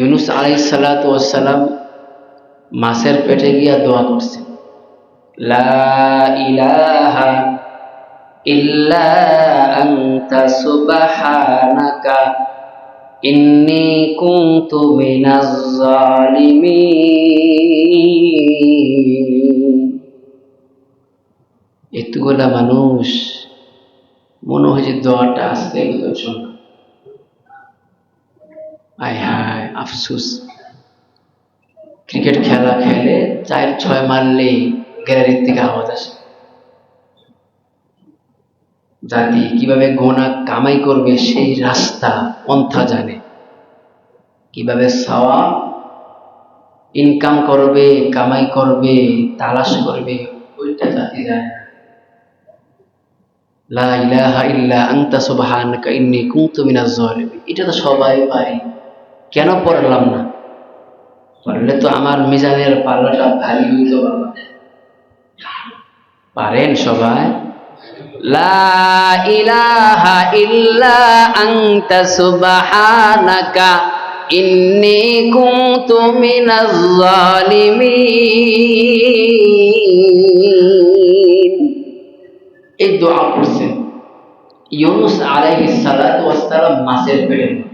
ইউনুস আলাই সালাম মাছের পেটে গিয়া দোয়া করছেন। লা ইলাহা এতগুলা মানুষ মনে হয় যে দোয়াটা আসতে শোনা আয় হায়, আফসুস। ক্রিকেট খেলা খেলে চার, ছয় মারলে গ্যালারির থেকে আওয়াজ আসে। জাতি কীভাবে গোনা কামাই করবে সেই রাস্তা পন্থা জানে। কীভাবে সাওয়া ইনকাম করবে, কামাই করবে, তালাশ করবে, ওইটা জাতি জানে লা ইলাহা ইল্লা আনতা সুবহানাকা ইন্নী কুনতু মিনাজ জালিমিন এটা তো সবাই পারি কেন পড়লাম না? পড়লে তো আমার মিজানের পাল্লাটা ভারী বাবা পারেন সবাই? লা ইল্লা ইন্নী এই দোয়া ইউনুস মাছের পেটে।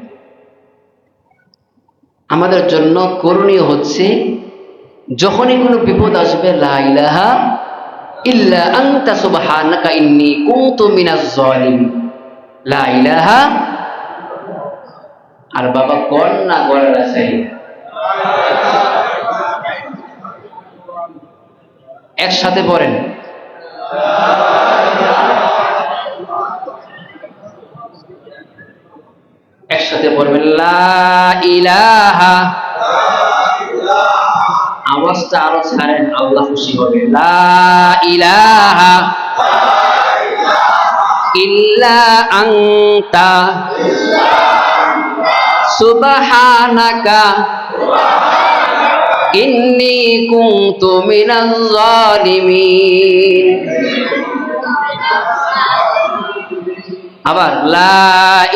আমাদের জন্য করণীয় হচ্ছে, যখনই কোনো বিপদ আসবে ইল্লা আর বাবা কোন না গলার আছে? একসাথে পড়েন। একসাথে পড়বেন আওয়াজটা আরও ছাড়েন আল্লাহ খুশি হবে। লা ইন্নী কুনতু মিনাজ জালিমিন আবার, লা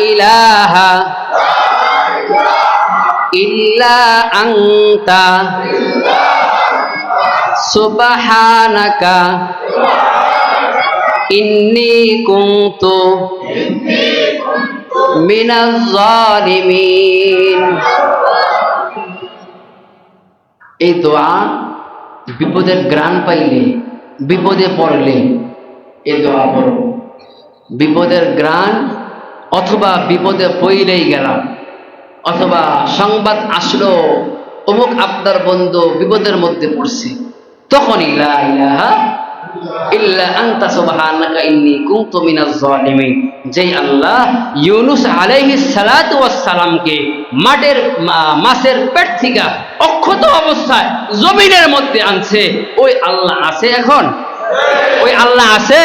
ইলাহা ইল্লা আনতা সুবহানাকা ইন্নী কুনতু মিনাজ জালিমিন। এই দোয়া বিপদের গ্রাণ পাইলে, বিপদে পড়লে এই দোয়া পড়ো। বিপদের গ্রাণ অথবা বিপদে পইলেই গেলাম। অথবা সংবাদ আসলো, অমুক আপনার বন্ধু বিপদের মধ্যে পড়ছে। তখন যেই আল্লাহ ইউনুস সালামকে মাঠের পেট অক্ষত অবস্থায় জমিনের মধ্যে আনছে। ওই আল্লাহ আছে এখন? ওই আল্লাহ আছে?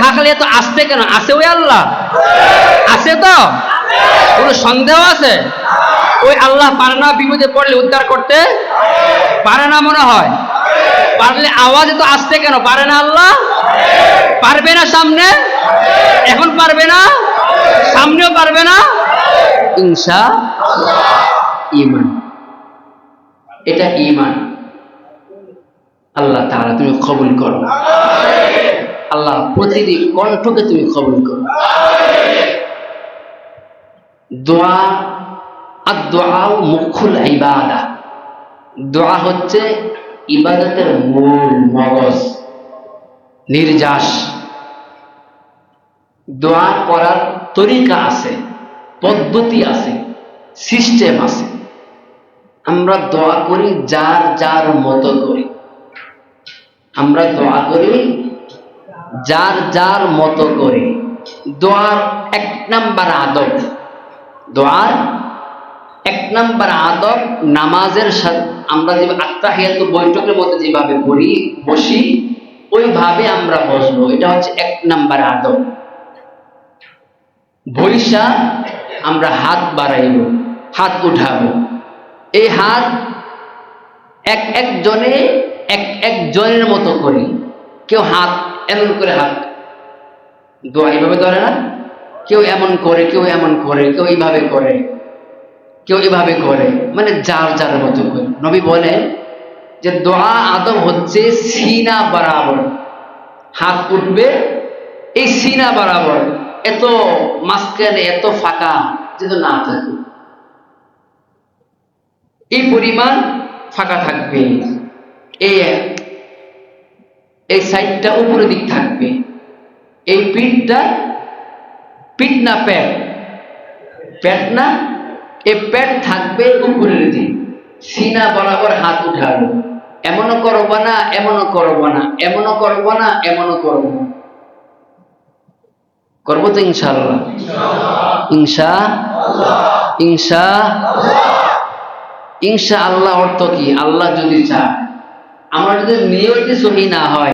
থাকলে তো আসতে কেন? আছে ওই আল্লাহ? আছে তো? কোনো সন্দেহ আছে? ওই আল্লাহ পারে না বিপদে পড়লে উদ্ধার করতে? পারে না মনে হয়? পারলে আওয়াজে তো আসতে কেন? পারে না আল্লাহ? পারবে না সামনে? এখন পারবে না? সামনেও পারবে না? ইনসা ইমান। এটা ইমান। আল্লাহ তাআলা তুমি কবুল করো। আল্লাহ প্রতিটি কণ্ঠকে তুমি কবুল করো। দোয়া আর দোয়াও মুখুল ইবাদা। দোয়া হচ্ছে ইবাদতের মূল মগজ, নির্যাস। দোয়া করার তরিকা আছে, পদ্ধতি আছে, সিস্টেম আছে। আমরা দোয়া করি যার যার মতো করি। আমরা দোয়া করি যার যার মতো করে। দোয়ার এক নাম্বার আদব। দোয়ার এক নাম্বার আদব নামাজের সাথে আমরা যে আত্মাহিয়াত বৈঠকের মধ্যে যেভাবে পড়ি, বসি, ওইভাবে আমরা বসবো। এটা হচ্ছে এক নাম্বার আদব। বৈশা আমরা হাত বাড়াইব, হাত উঠাবো। এই হাত এক একজনে এক একজনের মতো করি। কেউ হাত এমন করে হাত দোয়া এইভাবে ধরে না? কেউ এমন করে, কেউ এমন করে, কেউ এইভাবে করে, কেউ এভাবে করে মানে যার যার মতো করে। নবী বলে যে দোয়া আদব হচ্ছে সিনা বরাবর। হাত উঠবে, এই সিনা বরাবর, এত মাঝখানে, এত ফাঁকা যেন না থাকে। এই পরিমাণ ফাঁকা থাকবে। এই এই সাইডটা উপরের দিক থাকবে। এই পিঠটা পিঠ না প্যাট? প্যাট না? এই প্যাট থাকবে উপরের দিক। সিনা বরাবর হাত উঠাবো এমনও করব না, এমনও করব না। এমনও করব না, এমনও করব না। করব তো ইনশাল্লাহ ইনশা ইনশা ইনশা আল্লাহ অর্থ কি? আল্লাহ যদি চায়। আমার যদি নিয়তি সহি না হয়